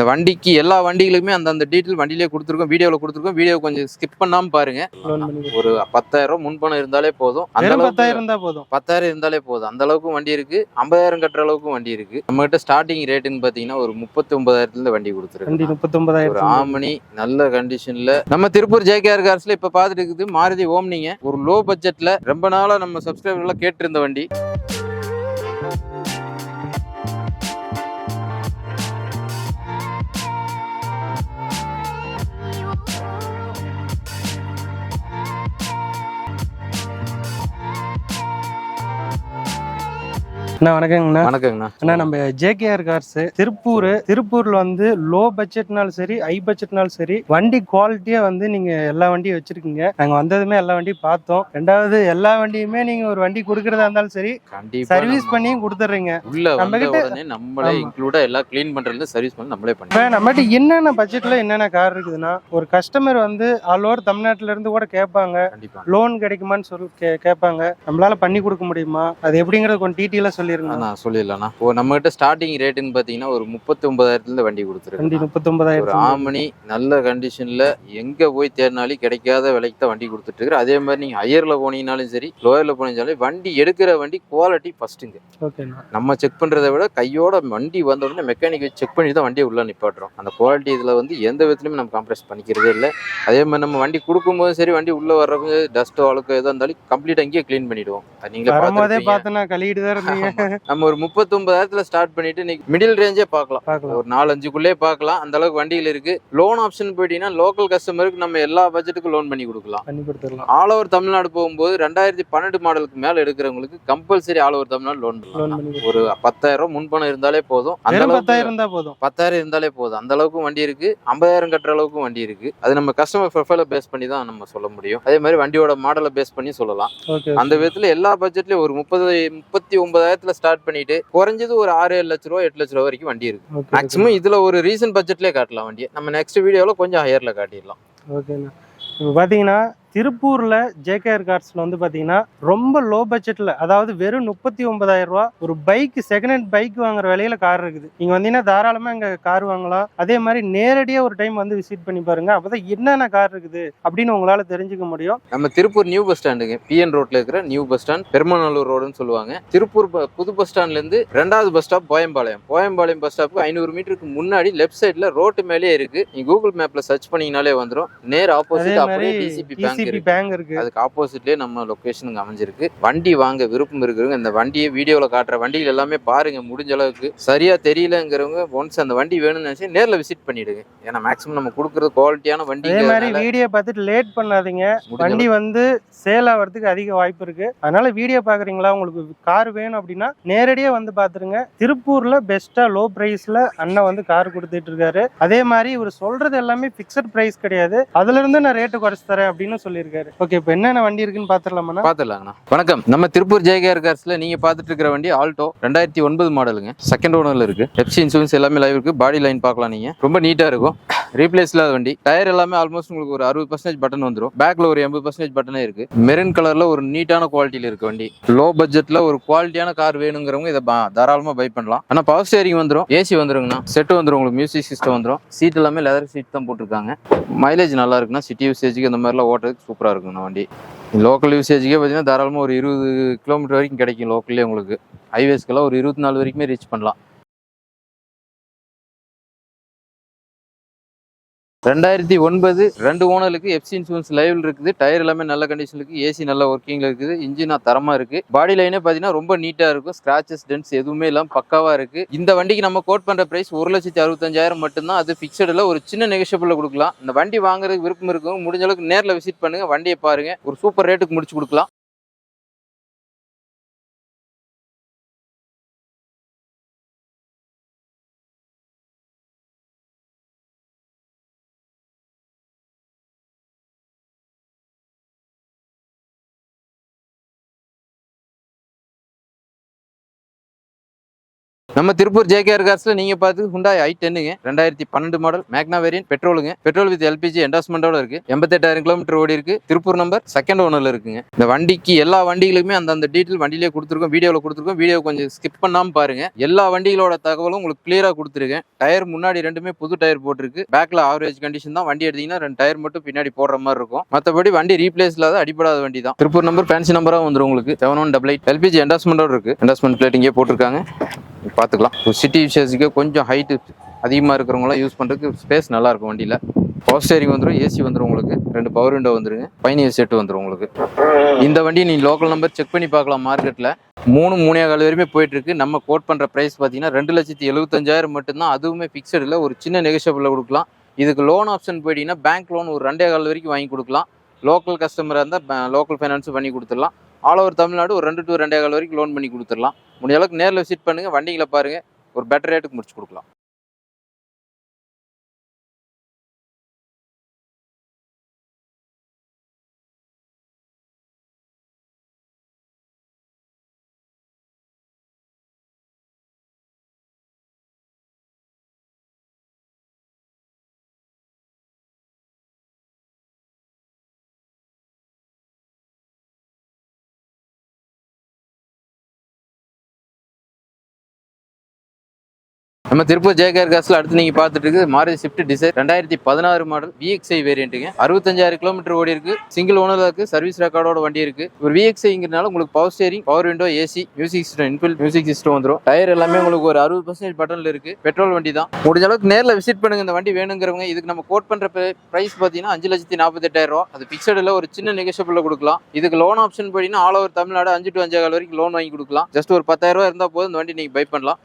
இந்த வண்டிக்கு எல்லா வண்டிகளுக்குமே அந்தந்த டீட்டெயில் வண்டியிலே கொடுத்துருக்கோம். வீடியோவில் கொடுத்துருக்கோம். வீடியோ கொஞ்சம் ஸ்கிப் பண்ணாம பாருங்க. ஒரு பத்தாயிரம் முன்பணம் இருந்தாலே போதும். அந்த பத்தாயிரம் போதும். பத்தாயிரம் இருந்தாலே போதும். அந்த அளவுக்கு வண்டி இருக்கு. ஐம்பதாயிரம் கட்டுற அளவுக்கு வண்டி இருக்கு. நம்ம கிட்ட ஸ்டார்டிங் ரேட்டுன்னு பாத்தீங்கன்னா ஒரு முப்பத்தி ஒன்பதாயிரத்துல வண்டி கொடுத்துருக்கு முப்பத்தி ஒன்பதாயிரம் ஆமணி நல்ல கண்டிஷன்ல நம்ம திருப்பூர் ஜேகேஆர் கார்ஸ்ல இப்ப பாத்துட்டு இருக்குது. மாருதி ஓம்னிங்க. ஒரு லோ பட்ஜெட்ல ரொம்ப நாளா நம்ம சப்ஸ்கிரைபர் எல்லாம் கேட்டு இருந்த வண்டி. அண்ணா வணக்கங்கண்ணா. வணக்கங்கண்ணா. அண்ணா நம்ம ஜேகேஆர் கார்ஸ் திருப்பூர் திருப்பூர்ல வந்து லோ பட்ஜெட்னாலும் சரி ஹை பட்ஜெட்னாலும் சரி வண்டி குவாலிட்டியா வந்து நீங்க எல்லா வண்டியும் வச்சிருக்கீங்க. நாங்க வந்ததுமே எல்லா வண்டியும் பார்த்தோம். ரெண்டாவது எல்லா வண்டியுமே நீங்க ஒரு வண்டி கொடுக்கறதா இருந்தாலும் சரி சர்வீஸ் பண்ணியும் கொடுத்துட்றீங்க உள்ள நம்ம கிட்ட- நம்மளே. இன்க்ளூடா எல்லாம் க்ளீன் பண்றதுல சர்வீஸ் பண்ணி நம்மளே இப்ப பண்ணி நம்மகிட்ட என்னென்ன பட்ஜெட்ல என்னென்ன கார் இருக்குதுன்னா ஒரு கஸ்டமர் வந்து ஆல் ஓவர் தமிழ்நாட்டுல இருந்து கூட கேட்பாங்க. லோன் கிடைக்குமான்னு சொல்லி கேட்பாங்க. நம்மளால பண்ணி கொடுக்க முடியுமா? அது எப்படிங்கறது கொஞ்சம் டீட்டெயிலாக சொல்லிருங்க நான் சொல்லிடலாம்ண்ணா ஓ நம்ம கிட்ட ஸ்டார்டிங் ரேட்டுன்னு பாத்தீங்கன்னா ஒரு முப்பத்தி ஒன்பதாயிரத்துல வண்டி வண்டி கொடுத்துருக்கு ஒரு முப்பத்தொன்பதாயிரம் ஆமணி நல்ல கண்டிஷன்ல எங்க போய் தேடினாலும் கிடைக்காத விலைக்கு தான் வண்டி கொடுத்துட்டு இருக்கு அதே மாதிரி நீங்க ஹையர்ல போனீங்கனாலும் சரி லோயர்ல போனீங்கனாலும் வண்டி எடுக்கிற வண்டி குவாலிட்டி ஃபர்ஸ்ட்டுங்க ஓகேண்ணா. நம்ம செக் பண்றதை விட கையோட வண்டி வந்த உடனே மெக்கானிக் செக் பண்ணி தான் வண்டியை உள்ள நிப்பாட்டுறோம். அந்த குவாலிட்டி இதுல வந்து எந்த விதத்துலயுமே நம்ம காம்ப்ரமைஸ் பண்ணிக்கிறதே இல்லை. அதே மாதிரி நம்ம வண்டி கொடுக்கும்போது சரி வண்டி உள்ள வர்றப்ப டஸ்ட்டோ அழுக்கோ எதா இருந்தாலும் கம்ப்ளீட் அங்கேயே க்ளீன் பண்ணிடுவோம். அது நீங்க வரும்போதே பார்த்தனா கழுவிட்டு தான் இருந்தீங்க. நம்ம ஒரு முப்பத்தொன்பதாயிரத்துல ஸ்டார்ட் பண்ணிட்டு நீங்க மிடில் ரேஞ்சே பார்க்கலாம். பார்க்கலாம். ஒரு நாலஞ்சுக்குள்ளே பார்க்கலாம். அந்த அளவுக்கு வண்டிகள் இருக்கு. லோன் ஆப்ஷன் போயிட்டீங்கன்னா லோக்கல் கஸ்டமருக்கு நம்ம எல்லா பட்ஜெட்டுக்கும் லோன் பண்ணி கொடுக்கலாம். பண்ணி கொடுத்துடலாம். ஆல் ஓவர் தமிழ்நாடு போகும்போது ரெண்டாயிரத்தி பன்னெண்டு மாடலுக்கு மேல எடுக்கிறவங்களுக்கு compulsory all over Tamil Nadu loan பண்ணலாம். பண்ணி ஒரு பத்தாயிரம் ரூபாய் முன்பணம் இருந்தாலே போதும். அந்த பத்தாயிரம் இருந்தா போதும். பத்தாயிரம் இருந்தாலே போதும். அந்த அளவுக்கு வண்டி இருக்கு. ஐம்பதாயிரம் கட்டுற அளவுக்கு வண்டி இருக்கு. அது நம்ம கஸ்டமர் ப்ரொஃபைல பேஸ் பண்ணி தான் நம்ம சொல்ல முடியும். அதே மாதிரி வண்டியோட மாடலை பேஸ் பண்ணி சொல்லலாம். அந்த விதத்துல எல்லா பட்ஜெட்லயும் ஒரு முப்பது முப்பத்தி ஒன்பதாயிரத்துல ஸ்டார்ட் பண்ணிட்டு குறைஞ்சது ஒரு ஆறு ஏழு லட்ச ரூபா எட்டு லட்ச ரூபா வரைக்கும் வண்டி இருக்கு. மேக்ஸிமம் இதுல ஒரு ரீசன்ட் பட்ஜெட்லயே காட்டலாம் வண்டியை. நம்ம நெக்ஸ்ட் வீடியோல கொஞ்சம் ஹையர்ல காட்டிடலாம். ஓகேண்ணா இப்போ பார்த்தீங்கன்னா திருப்பூர்ல ஜேகேஆர் கார்ஸ்ல வந்து பாத்தீங்கன்னா ரொம்ப லோ பட்ஜெட்ல அதாவது வெறும் முப்பத்தி ஒன்பதாயிரம் ரூபா ஒரு பைக் செகண்ட் ஹேண்ட் பைக் வாங்குற விலையில கார் இருக்குது. நீங்க வந்தீங்கன்னா தாராளமா இங்க கார் வாங்கலாம். அதே மாதிரி நேரடியா ஒரு டைம் வந்து விசிட் பண்ணி பாருங்க. அப்பதான் என்னென்ன கார் இருக்குது அப்படின்னு உங்களால தெரிஞ்சுக்க முடியும். நம்ம திருப்பூர் நியூ பஸ் ஸ்டாண்டுங்க பிஎன் ரோட்ல இருக்கிற நியூ பஸ் ஸ்டாண்ட் பெருமநல்லூர் ரோடுன்னு சொல்லுவாங்க. திருப்பூர் புது பஸ் ஸ்டாண்ட்ல இருந்து ரெண்டாவது bus stop Boyampalayam Boyampalayam bus ஸ்டாப்புக்கு ஐநூறு மீட்டருக்கு முன்னாடி லெஃப்ட் சைடுல ரோட்டு மேலே இருக்கு. நீங்க கூகுள் மேப்ல சர்ச் பண்ணீங்கனாலே வந்துரும். நேர் ஆப்போசிட் அப்படியே டிசிபி பேங்க் டிசிபி பேங்க் இருக்கு. அதுக்கு ஆப்போசிட்லயே நம்ம லொகேஷனுக்கு அமைஞ்சிருக்கு. வண்டி வாங்க விருப்பம் இருக்கிறவங்க இந்த வண்டியை வீடியோல காட்டுற வண்டிகள் எல்லாமே பாருங்க முடிஞ்ச அளவுக்கு. சரியா தெரியலங்கிறவங்க ஒன்ஸ் அந்த வண்டி வேணும்னு நினைச்சு நேர்ல விசிட் பண்ணிடுங்க. ஏன்னா மேக்ஸிமம் நம்ம கொடுக்கறது குவாலிட்டியான வண்டி அதே மாதிரி வீடியோ பார்த்துட்டு லேட் பண்ணாதீங்க. வண்டி வந்து சேல் ஆகிறதுக்கு அதிக வாய்ப்பு இருக்கு. அதனால வீடியோ பாக்குறீங்களா உங்களுக்கு கார் வேணும் அப்படின்னா நேரடியா வந்து பாத்துருங்க திருப்பூர்ல பெஸ்டா லோ பிரைஸ்ல அண்ணன் வந்து கார் கொடுத்துட்டு இருக்காரு. அதே மாதிரி இவர் சொல்றது எல்லாமே பிக்சட் பிரைஸ் கிடையாது. அதுல இருந்து நான் ரேட்டு குறைச்சு தரேன் அப்படின்னு சொல்லியிருக்காரு. ஓகே இப்போ என்னென்ன வண்டி இருக்குன்னு பாத்துடலாமா பாத்துடலாங்கண்ணா வணக்கம். நம்ம திருப்பூர் ஜெயகார் கார்ஸ்ல நீங்க பாத்துட்டு இருக்கிற வண்டி ஆல்டோ ரெண்டாயிரத்தி ஒன்பது மாடலுங்க செகண்ட் ஓனர்ல இருக்கு. எஃப்சி இன்சூரன்ஸ் எல்லாமே லைவ் இருக்கு. பாடி லைன் பார்க்கலாம் நீங்க. ரொம்ப நீட்டா இருக்கும். ரீப்ளேஸ் இல்லாத வண்டி. டயர் எல்லாமே ஆல்மோஸ்ட் உங்களுக்கு ஒரு அறுபது பர்சன்டேஜ் பட்டன் வந்துடும் பேக்ல ஒரு எண்பது பர்சன்டேஜ் பட்டனே இருக்கு. மெரூன் கலர்ல ஒரு நீட்டான குவாலிட்டியில இருக்கு வண்டி. லோ பட்ஜெட்ல ஒரு குவாலிட்டியான கார் வேணுங்கிறவங்க இதை தாராளமா பை பண்ணலாம். ஆனா பவர் ஸ்டேரிங் வந்துடும் ஏசி வந்துருங்கண்ணா. செட் வந்துடும் உங்களுக்கு மியூசிக் சிஸ்டம் வந்துடும் சீட் எல்லாமே லெதர் சீட் தான் போட்டிருக்காங்க. மைலேஜ் நல்லா இருக்குன்னா சிட்டி யூசேஜுக்கு இந்த மாதிரிலாம் ஓட்டுறதுக்கு சூப்பரா இருக்குங்கண்ணா வண்டி. லோக்கல் யூசேஜுக்கே பார்த்தீங்கன்னா தாராளமாக ஒரு இருபது கிலோமீட்டர் வரைக்கும் கிடைக்கும் லோக்கல்லே உங்களுக்கு. ஹைவேஸ்க்கெல்லாம் ஒரு இருபத்தி நாலு வரைக்குமே ரீச் பண்ணலாம். ரெண்டாயிரத்தி ஒன்பது ரெண்டு ஓனருக்கு எஃப்சி இன்சூரன்ஸ் லைவில் இருக்குது. டயர் எல்லாமே நல்ல கண்டிஷன் இருக்கு ஏசி நல்ல ஒர்க்கிங்ல இருக்குது. இன்ஜினா தரமா இருக்கு. பாடி லைனே பார்த்தீங்கன்னா ரொம்ப நீட்டா இருக்கும். ஸ்கிராச்சஸ் டென்ஸ் எதுவுமே இல்லாம பக்காவா இருக்கு. இந்த வண்டிக்கு நம்ம கோட் பண்ற பிரைஸ் ஒரு லட்சத்தி அறுபத்தஞ்சாயிரம் மட்டும்தான். அது ஃபிக்ஸடில் ஒரு சின்ன நெகஷபிள் கொடுக்கலாம். இந்த வண்டி வாங்குறதுக்கு விருப்பம் இருக்கும் முடிஞ்ச அளவுக்கு நேரில் விசிட் பண்ணுங்க. வண்டியை பாருங்க. ஒரு சூப்பர் ரேட்டுக்கு முடிச்சு கொடுக்கலாம். நம்ம திருப்பூர் ஜேகேஆர் கார்ஸ்ல நீங்க பார்த்து ஹுண்டாய் ஐ டென்னுங்க ரெண்டாயிரத்தி பன்னெண்டு மாடல் மேக்னா வேரியன் பெட்ரோலுங்க பெட்ரோல் வித் எல்பிஜி என்டாஸ்மெண்டோட இருக்கு. எண்பத்தெட்டாயிரம் கிலோமீட்டர் ஓடி இருக்கு. திருப்பூர் நம்பர் செகண்ட் ஓனர்ல இருக்குங்க. இந்த வண்டிக்கு எல்லா வண்டிகளுமே அந்தந்த டீட்டெயில் வண்டியிலே கொடுத்துருக்கோம் வீடியோவில் கொடுத்துருக்கோம். வீடியோ கொஞ்சம் ஸ்கிப் பண்ணாம பாருங்க. எல்லா வண்டிகளோட தகவலும் உங்களுக்கு கிளியரா கொடுத்துருக்கேன் டயர் முன்னாடி ரெண்டுமே புது டயர் போட்டிருக்கு. பேக்ல ஆவரேஜ் கண்டிஷன் தான். வண்டி எடுத்தீங்கன்னா ரெண்டு டயர் மட்டும் பின்னாடி போடுற மாதிரி இருக்கும். மற்றபடி வண்டி ரீப்ளேஸ் இல்லாத அடிப்படாத வண்டி தான். திருப்பூர் நம்பர் ஃபேன்சி நம்பரா வந்துரும் உங்களுக்கு. Seven one double eight LPG என்டாஸ்மெண்டோட இருக்கு. என்டாஸ்மெண்ட் பிளேட் இங்கே போட்டிருக்காங்க. பார்த்துக்கலாம். சிட்டி யூசேஜுக்கு கொஞ்சம் ஹைட்டு அதிகமாக இருக்கிறவங்களாம் யூஸ் பண்ணுறதுக்கு ஸ்பேஸ் நல்லாயிருக்கும் வண்டியில். பவர் ஸ்டேரிங் வந்துடும் ஏசி வந்துடும் உங்களுக்கு. ரெண்டு பவர் விண்டோ வந்துருங்க. பைனியர் செட்டு வந்துடும் உங்களுக்கு. இந்த வண்டி நீ லோக்கல் நம்பர் செக் பண்ணி பார்க்கலாம் மார்க்கெட்டில் மூணு மூணே கால் வரையுமே போயிட்டுருக்கு. நம்ம கோட் பண்ணுற ப்ரைஸ் பார்த்தீங்கன்னா ரெண்டு லட்சத்தி எழுபத்தஞ்சாயிரம் மட்டும்தான். அதுவுமே ஃபிக்ஸட் இல்லை. ஒரு சின்ன நெகோஷியபிளில் கொடுக்கலாம். இதுக்கு லோன் ஆப்ஷன் போயிட்டீங்கன்னா பேங்க் லோன் ஒரு ரெண்டே கால் வரைக்கும் வாங்கி கொடுக்கலாம். லோக்கல் கஸ்டமராக இருந்தால் லோக்கல் ஃபைனான்ஸும் பண்ணி கொடுத்துடலாம். ஆல் ஓவர் தமிழ்நாடு ஒரு ரெண்டு டு ரெண்டே கால் வரைக்கும் லோன் பண்ணி கொடுத்துடலாம். முடிஞ்ச அளவுக்கு நேரில் விசிட் பண்ணுங்கள் வண்டிகளை பாருங்கள் ஒரு பெட்டர் ரேட்டுக்கு முடிச்சு கொடுக்கலாம். நம்ம திருப்பூர் ஜேகேஆர் காசில் அடுத்து நீங்கள் பார்த்துட்டு இருக்கு மாருதி ஸ்விஃப்ட் டிசைர் ரெண்டாயிரத்தி பதினாறு மாடல் விஎக்ஸ்ஐ வேரியண்ட்டுங்க அறுபத்தஞ்சாயிரம் கிலோமீட்டர் ஓடி இருக்கு. சிங்கிள் ஓனர் இருக்கு. சர்வீஸ் ரெக்கார்டோட வண்டி இருக்கு. ஒரு விஎக்ஸ்ஐங்கிறனால உங்களுக்கு power steering power window AC music system inbuilt music system வந்துடும் டயர் எல்லாமே உங்களுக்கு ஒரு அறுபது பர்சன்டேஜ் பட்டன்ல இருக்கு. பெட்ரோல் வண்டி தான். முடிஞ்ச அளவுக்கு நேரில் விசிட் பண்ணுங்க. இந்த வண்டி வேணுங்கிறவங்க இதுக்கு நம்ம கோட் பண்ற பிரைஸ் பார்த்தீங்கன்னா அஞ்சு லட்சத்தி நாற்பத்தெட்டாயிரம் ரூபா. அது பிக்சடில் ஒரு சின்ன நெகோஷியபிள் கொடுக்கலாம். இதுக்கு லோன் ஆப்ஷன் போயிட்டீங்கன்னா ஆல் ஓவர் தமிழ்நாடு அஞ்சு டு அஞ்சு வரைக்கும் லோன் வாங்கி கொடுக்கலாம். ஜஸ்ட் ஒரு பத்தாயிரம் ரூபா இருந்தால் போதும். இந்த வண்டி நீங்கள் பை பண்ணலாம்.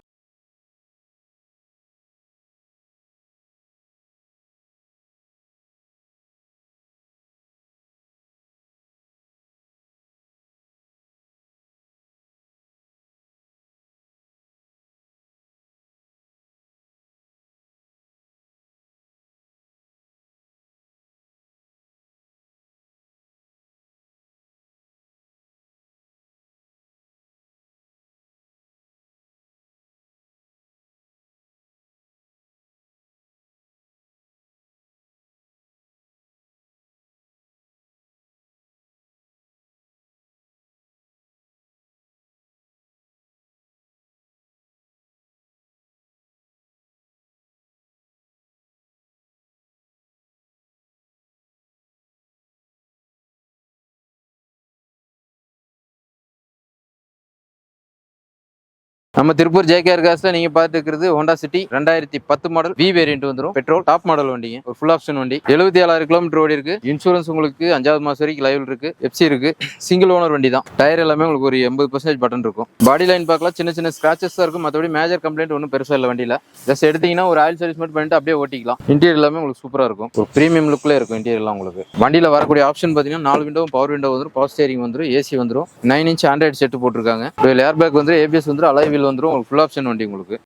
நம்ம திருப்பூர் ஜேகேஆர் காஸ்ல நீங்க பாத்துக்கிறது ஹோண்டா சிட்டி ரெண்டாயிரத்தி பத்து மாடல் வி வேரியன்ட் வந்துடும் பெட்ரோல் டாப் மாடல் வண்டிங்க. ஒரு ஃபுல் ஆப்ஷன் வண்டி. எழுபத்தி ஏழாயிரம் கிலோமீட்டர் ஓடி இருக்கு. இன்சூரன்ஸ் உங்களுக்கு அஞ்சாவது மாசம் வரைக்கும் லைவ் இருக்கு. எஃப்சி இருக்கு. சிங்கிள் ஓனர் வண்டி தான் டயர் எல்லாமே உங்களுக்கு ஒரு எண்பது பர்சன்டேஜ் பட்டன் இருக்கும். பாடி லைன் பார்க்கலாம். சின்ன சின்ன ஸ்கிராச்சஸ் தான் இருக்கும். மற்றபடி மேஜர் கம்ப்ளைண்ட் ஒன்றும் பெருசாக இல்லை வண்டியில. ஜஸ்ட் எடுத்தீங்கன்னா ஒரு ஆயில் சர்வீஸ் மட்டும் பண்ணிட்டு அப்படியே ஓட்டிக்கலாம். இன்டீரியர் எல்லாமே உங்களுக்கு சூப்பராக இருக்கும். ஒரு பிரீமியம் லுக்ல இருக்கும் இன்டீரியர்லாம் உங்களுக்கு. வண்டியில வரக்கூடிய ஆப்ஷன் பார்த்தீங்கன்னா நாலு விண்டோ பவர் விண்டோ வந்துடும் பவர் ஸ்டேரிங் வந்துடும் ஏசி வந்துடும் நைன் இன்ச் ஆண்ட்ராய்டு செட் போட்டிருக்காங்க. ஏர் பேக் வந்து ஏபிஎஸ் வந்து அலைவில் வீல் வந்துரும் உங்களுக்கு ஃபுல் ஆப்ஷன் வண்டி உங்களுக்கு.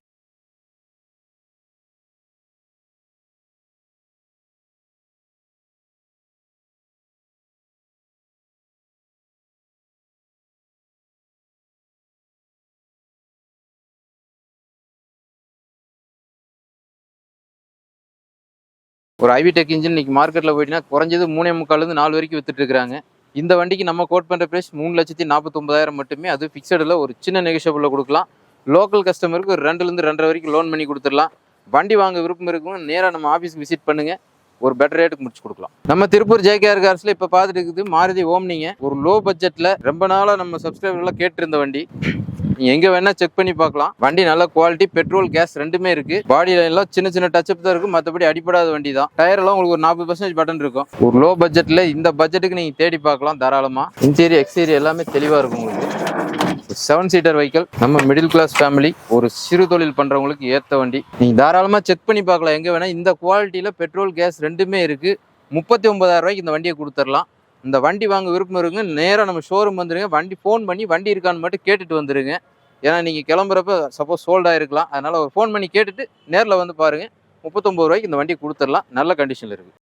ஒரு ஐவி டெக் இன்ஜின் இன்னைக்கு மார்க்கெட்டில் போயிட்டீங்கன்னா குறைஞ்சது மூணே முக்கால்லேருந்து நாலு வரைக்கும் வித்துட்டு இருக்காங்க இந்த வண்டிக்கு நம்ம கோட் பண்ணுற ப்ரைஸ் மூணு லட்சத்தி நாற்பத்தொம்பதாயிரம் மட்டுமே அது ஃபிக்ஸடில் ஒரு சின்ன நெகோஷியபிளில் கொடுக்கலாம். லோக்கல் கஸ்டமருக்கு ஒரு ரெண்டுலேருந்து ரெண்டரை வரைக்கும் லோன் பண்ணி கொடுத்துடலாம். வண்டி வாங்க விருப்பம் இருக்கும். நேராக நம்ம ஆஃபீஸ்க்கு விசிட் பண்ணுங்கள் ஒரு பெட்டர் ரேட்டுக்கு முடிச்சு கொடுக்கலாம். நம்ம திருப்பூர் ஜேகேஆர் கார்ஸில் இப்போ பார்த்துட்டு இருக்குது. மாருதி ஓம்னிங்க. ஒரு லோ பட்ஜெட்டில் ரொம்ப நாளாக நம்ம சப்ஸ்கிரைபர்லாம் கேட்டிருந்த வண்டி. நீங்கள் எங்கே வேணா செக் பண்ணி பார்க்கலாம். வண்டி நல்ல குவாலிட்டி பெட்ரோல் கேஸ் ரெண்டுமே இருக்கு. பாடி லைன்லாம் சின்ன சின்ன டச்சப் தான் இருக்கும். மற்றபடி அடிப்படாத வண்டி தான். டயரெல்லாம் உங்களுக்கு ஒரு நாற்பது பர்சன்டேஜ் பட்டன் இருக்கும். ஒரு லோ பட்ஜெட்டில் இந்த பட்ஜெட்டுக்கு நீங்கள் தேடி பார்க்கலாம். தாராளமாக இன்டீரியர் எக்ஸ்டீரியர் எல்லாமே தெளிவாக இருக்கும் உங்களுக்கு. செவன் சீட்டர் வெஹிக்கிள் நம்ம மிடில் கிளாஸ் ஃபேமிலி ஒரு சிறு தொழில் பண்றவங்களுக்கு ஏத்த வண்டி. நீங்க தாராளமா செக் பண்ணி பார்க்கலாம். எங்க வேணா இந்த குவாலிட்டியில பெட்ரோல் கேஸ் ரெண்டுமே இருக்கு. முப்பத்தி ஒன்பதாயிரம் ரூபாய்க்கு இந்த வண்டியை கொடுத்துடலாம். இந்த வண்டி வாங்க விருப்பம் இருக்குங்க நேராக நம்ம ஷோரூம் வந்துருங்க. வண்டி ஃபோன் பண்ணி வண்டி இருக்கான்னு மட்டும் கேட்டுட்டு வந்துருங்க. ஏன்னா நீங்கள் கிளம்புறப்ப சப்போஸ் சோல்ட் இருக்கலாம் அதனால ஒரு ஃபோன் பண்ணி கேட்டுட்டு நேரில் வந்து பாருங்க. முப்பத்தொம்பது ரூபாய்க்கு இந்த வண்டி கொடுத்துடலாம். நல்ல கண்டிஷனில் இருக்கு.